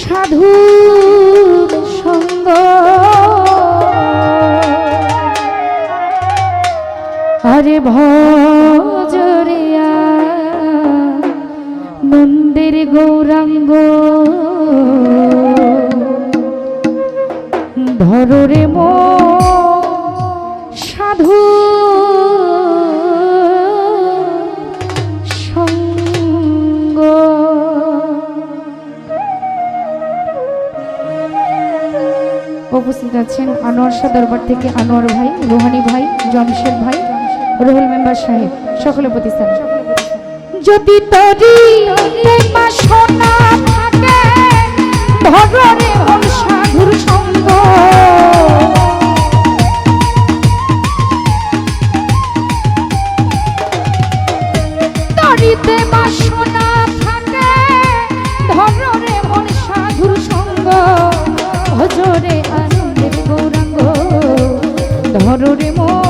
সাধুর সঙ্গ। আরে ভজরিয়া গৌরাঙ্গ। ধরে মো সাধু। উপস্থিত আছেন আনোয়ার শাহ দরবার থেকে আনোয়ার ভাই, রোহানি ভাই, জমশেদ ভাই, রুহুল মেম্বার সাহেব সকলে প্রতিষ্ঠান যদি তরি ধরে সাধুর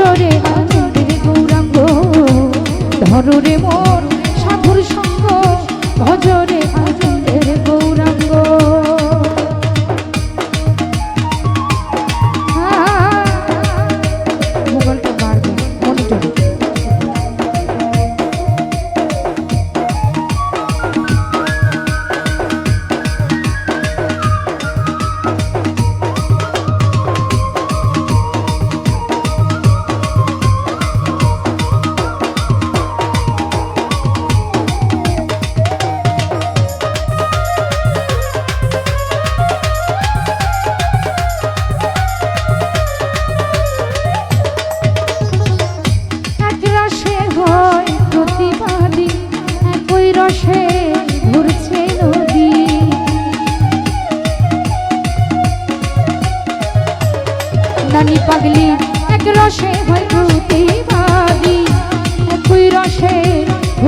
ভজরে আনন্দের গৌরাঙ্গ ধররে মোর সাধুর সঙ্গ ভজরে আনন্দের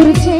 করেছে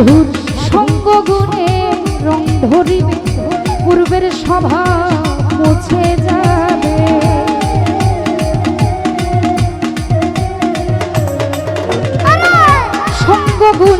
মধুর সঙ্গ গুণে রং ধরিবে পূর্বের সভা মুছে যাবে। সঙ্গ গুণ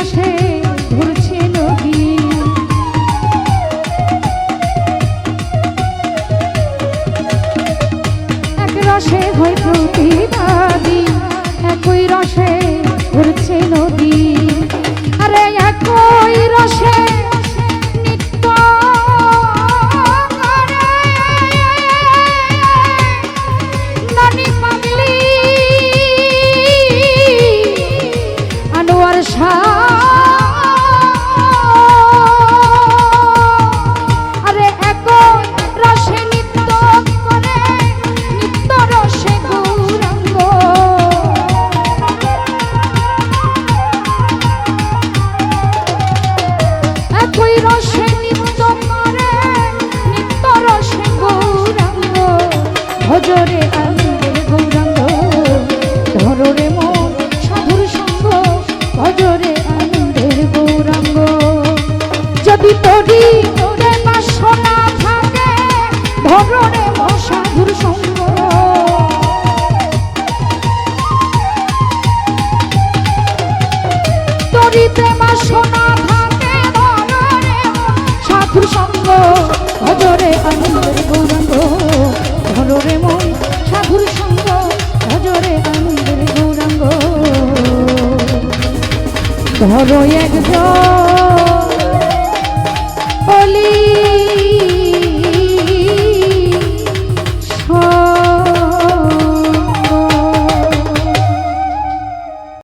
বসে যদি তরি রে বাসনা থাকে ভগরে ভসাধুর সঙ্গ। তরিতে বাসনা থাকে ভগরে সাধুর সঙ্গ। ভজরে আনন্দের গৌরাঙ্গ ভগরে মন সাধুর সঙ্গ, ভজরে আনন্দের গৌরাঙ্গ। ধরো একজন